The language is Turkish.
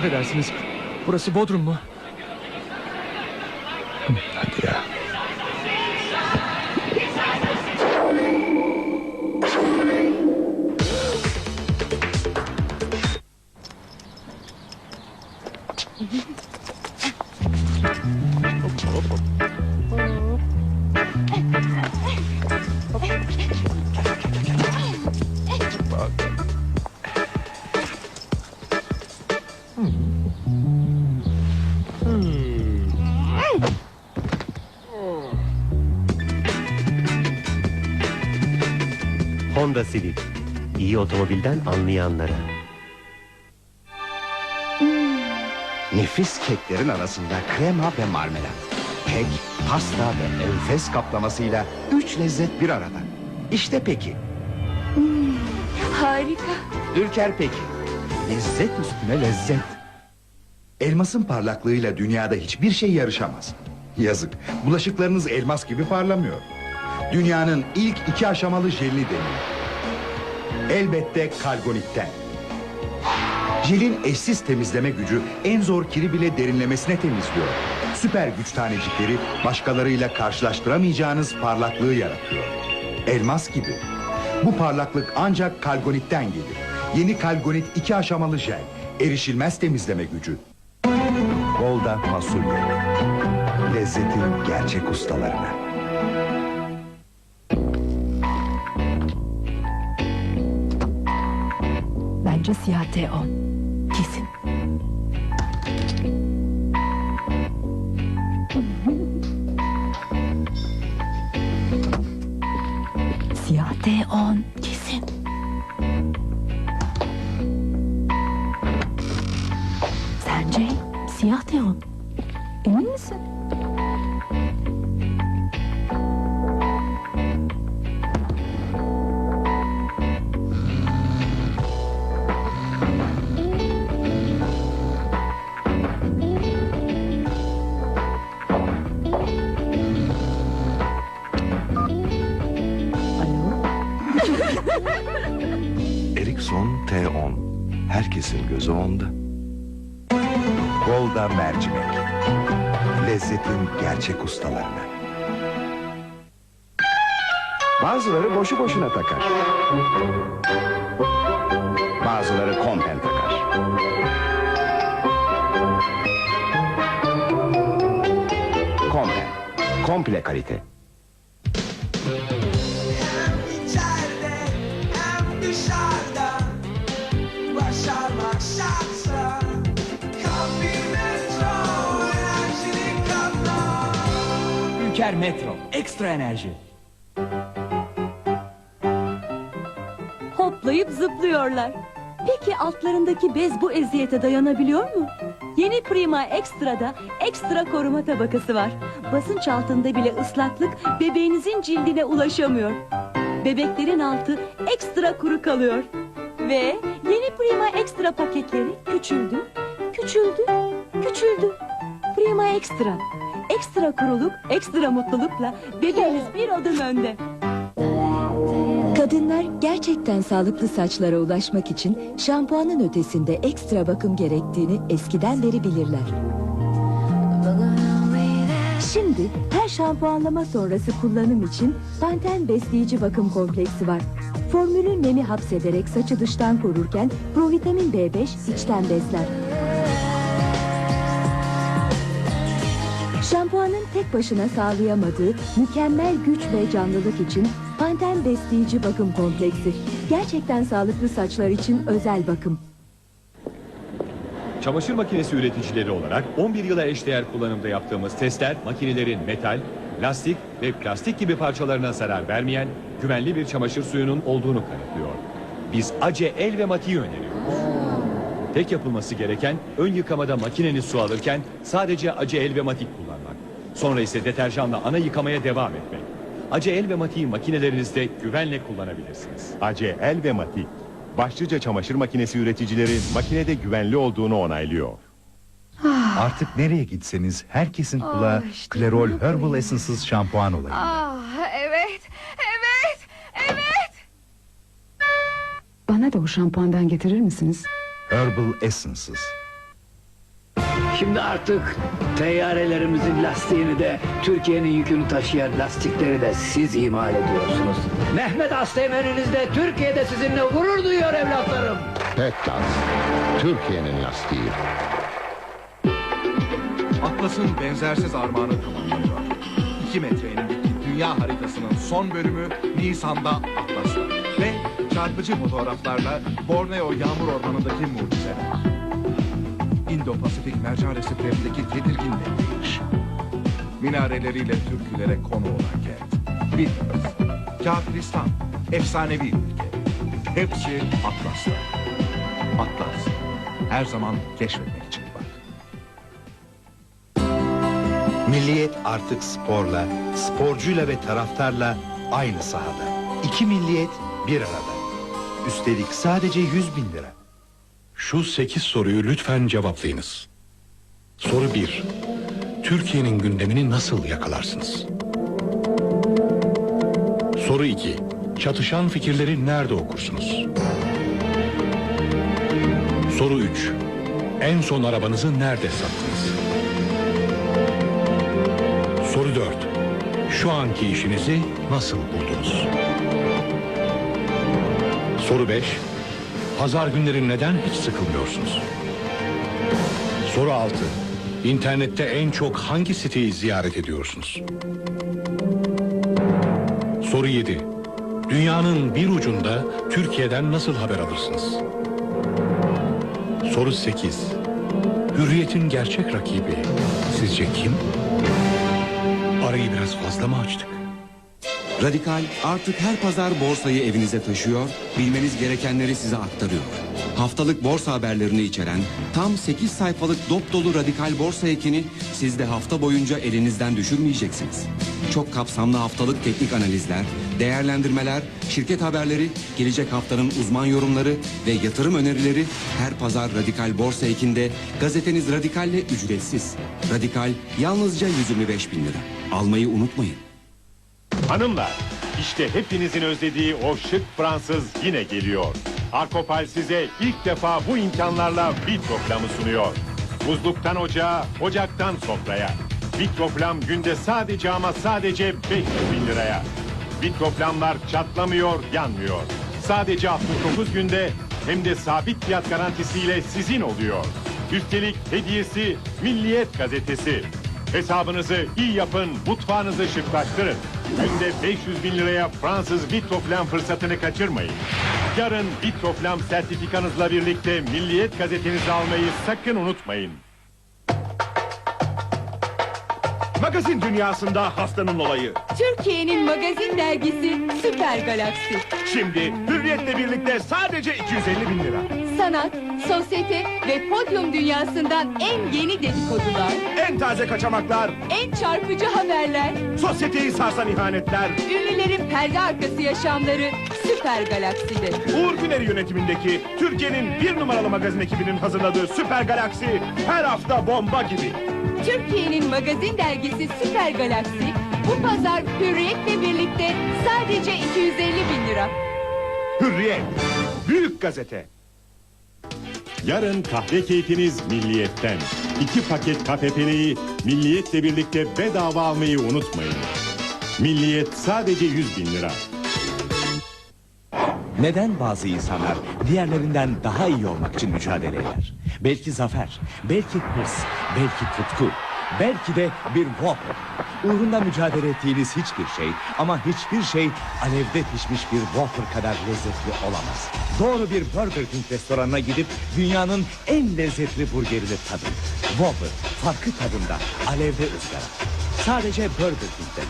Affedersiniz. Burası Bodrum mu? Hadi ya. Honda Civic. İyi otomobilden anlayanlara. Nefis keklerin arasında krema ve marmelat. Kek, pasta ve enfes kaplamasıyla üç lezzet bir arada. İşte peki. Harika. Ülker peki. Lezzet üstüne lezzet. Elmasın parlaklığıyla dünyada hiçbir şey yarışamaz. Yazık. Bulaşıklarınız elmas gibi parlamıyor. Dünyanın ilk iki aşamalı jelini deneyin. Elbette kalgonitten. Jelin eşsiz temizleme gücü en zor kiri bile derinlemesine temizliyor. Süper güç tanecikleri başkalarıyla karşılaştıramayacağınız parlaklığı yaratıyor. Elmas gibi. Bu parlaklık ancak kalgonitten gelir. Yeni kalgonit iki aşamalı jel. Erişilmez temizleme gücü. Golda fasulye. Lezzetin gerçek ustalarına. Bence siyah T10. Kesin. Siyah T10. Ericsson T10. Herkesin gözü onda. Golda mercimek. Lezzetin gerçek ustalarına. Bazıları boşu boşuna takar. Bazıları kompen takar. Kompen. Komple kalite. Ülker Metro. Ekstra enerji. Hoplayıp zıplıyorlar. Peki altlarındaki bez bu eziyete dayanabiliyor mu? Yeni Prima Extra'da ekstra koruma tabakası var. Basınç altında bile ıslaklık bebeğinizin cildine ulaşamıyor. Bebeklerin altı ekstra kuru kalıyor. Ve yeni Prima Extra paketleri küçüldü, küçüldü, küçüldü. Prima Extra. Ekstra kuruluk, ekstra mutlulukla bebeğiniz bir adım önde. Kadınlar gerçekten sağlıklı saçlara ulaşmak için şampuanın ötesinde ekstra bakım gerektiğini eskiden beri bilirler. Şimdi her şampuanlama sonrası kullanım için Panten Besleyici Bakım Kompleksi var. Formülü nemi hapsederek saçı dıştan korurken provitamin B5 içten besler. Şampuanın tek başına sağlayamadığı mükemmel güç ve canlılık için Panten Besleyici Bakım Kompleksi. Gerçekten sağlıklı saçlar için özel bakım. Çamaşır makinesi üreticileri olarak 11 yıla eşdeğer kullanımda yaptığımız testler makinelerin metal, lastik ve plastik gibi parçalarına zarar vermeyen güvenli bir çamaşır suyunun olduğunu kanıtlıyor. Biz Ace El ve Mati'yi öneriyoruz. Tek yapılması gereken ön yıkamada makineniz su alırken sadece Ace El ve Matik kullanmak. Sonra ise deterjanla ana yıkamaya devam etmek. Ace El ve Matik'i makinelerinizde güvenle kullanabilirsiniz. Ace El ve Matik. Başlıca çamaşır makinesi üreticileri makinede güvenli olduğunu onaylıyor. Artık nereye gitseniz herkesin kulağı Klerol Herbal Essences şampuan olayı. Ah evet, evet, evet. Bana da o şampuandan getirir misiniz? Herbal Essences. Şimdi artık teyyarelerimizin lastiğini de Türkiye'nin yükünü taşıyan lastikleri de siz imal ediyorsunuz. Mehmet Asteğmen'iniz de Türkiye'de sizinle gurur duyuyor evlatlarım. Petlas, Türkiye'nin lastiği. Atlas'ın benzersiz armağanı tamamlanıyor. 2 metre enindeki dünya haritasının son bölümü Nisan'da Atlas'ta. Ve çarpıcı fotoğraflarla Borneo yağmur ormanındaki mucizeler. İndo-Pasifik mercan resiflerindeki tedirgin bekleyiş. Minareleriyle türkülere konu olan kent. Bilmiyoruz. Kafiristan, efsanevi ülke. Hepsi Atlas'ta. Atlas, her zaman keşfetmek için bak. Milliyet artık sporla, sporcuyla ve taraftarla aynı sahada. İki milliyet bir arada. Üstelik sadece 100 bin lira. Şu sekiz soruyu lütfen cevaplayınız. Soru 1. Türkiye'nin gündemini nasıl yakalarsınız? Soru 2. Çatışan fikirleri nerede okursunuz? Soru 3. En son arabanızı nerede sattınız? Soru 4. Şu anki işinizi nasıl buldunuz? Soru 5. Pazar günleri neden hiç sıkılmıyorsunuz? Soru 6. İnternette en çok hangi siteyi ziyaret ediyorsunuz? Soru 7. Dünyanın bir ucunda Türkiye'den nasıl haber alırsınız? Soru 8. Hürriyetin gerçek rakibi sizce kim? Arayı biraz fazla mı açtık? Radikal artık her pazar borsayı evinize taşıyor, bilmeniz gerekenleri size aktarıyor. Haftalık borsa haberlerini içeren tam 8 sayfalık dop dolu Radikal Borsa ekini siz de hafta boyunca elinizden düşürmeyeceksiniz. Çok kapsamlı haftalık teknik analizler, değerlendirmeler, şirket haberleri, gelecek haftanın uzman yorumları ve yatırım önerileri her pazar Radikal Borsa ekinde gazeteniz Radikal'le ücretsiz. Radikal yalnızca 125 bin lira. Almayı unutmayın. Hanımlar, işte hepinizin özlediği o şık Fransız yine geliyor. Arkopal size ilk defa bu imkanlarla Vitroflam'ı sunuyor. Buzluktan ocağa, ocaktan sofraya. Vitroflam günde sadece ama sadece 500 bin liraya. Vitroflamlar çatlamıyor, yanmıyor. Sadece 69 günde hem de sabit fiyat garantisiyle sizin oluyor. Üstelik hediyesi Milliyet gazetesi. Hesabınızı iyi yapın, mutfağınızı şıklaştırın. Günde 500 bin liraya Fransız Vitroflam fırsatını kaçırmayın. Yarın Vitroflam sertifikanızla birlikte Milliyet gazetenizi almayı sakın unutmayın. Magazin dünyasında haftanın olayı. Türkiye'nin magazin dergisi Süper Galaksi. Şimdi Hürriyet'le birlikte sadece 250 bin lira. Sanat, sosyete ve podyum dünyasından en yeni dedikodular, En taze kaçamaklar, en çarpıcı haberler, sosyeteyi sarsan ihanetler, ünlülerin perde arkası yaşamları Süper Galaksi'de. Uğur Güner yönetimindeki Türkiye'nin bir numaralı magazin ekibinin hazırladığı Süper Galaksi her hafta bomba gibi. Türkiye'nin magazin dergisi Süper Galaksi bu pazar Hürriyet'le birlikte sadece 250 bin lira. Hürriyet, büyük gazete. Yarın kahve keyfiniz Milliyet'ten. İki paket KPP'liyi Milliyet'le birlikte bedava almayı unutmayın. Milliyet sadece 100 bin lira. Neden bazı insanlar diğerlerinden daha iyi olmak için mücadele eder? Belki zafer, belki hırs, belki tutku, belki de bir Whopper. Uğrunda mücadele ettiğiniz hiçbir şey ama hiçbir şey alevde pişmiş bir Whopper kadar lezzetli olamaz. Doğru bir Burger King restoranına gidip dünyanın en lezzetli burgerini tadın. Whopper, farklı tadında, alevde ızgara. Sadece Burger King'de.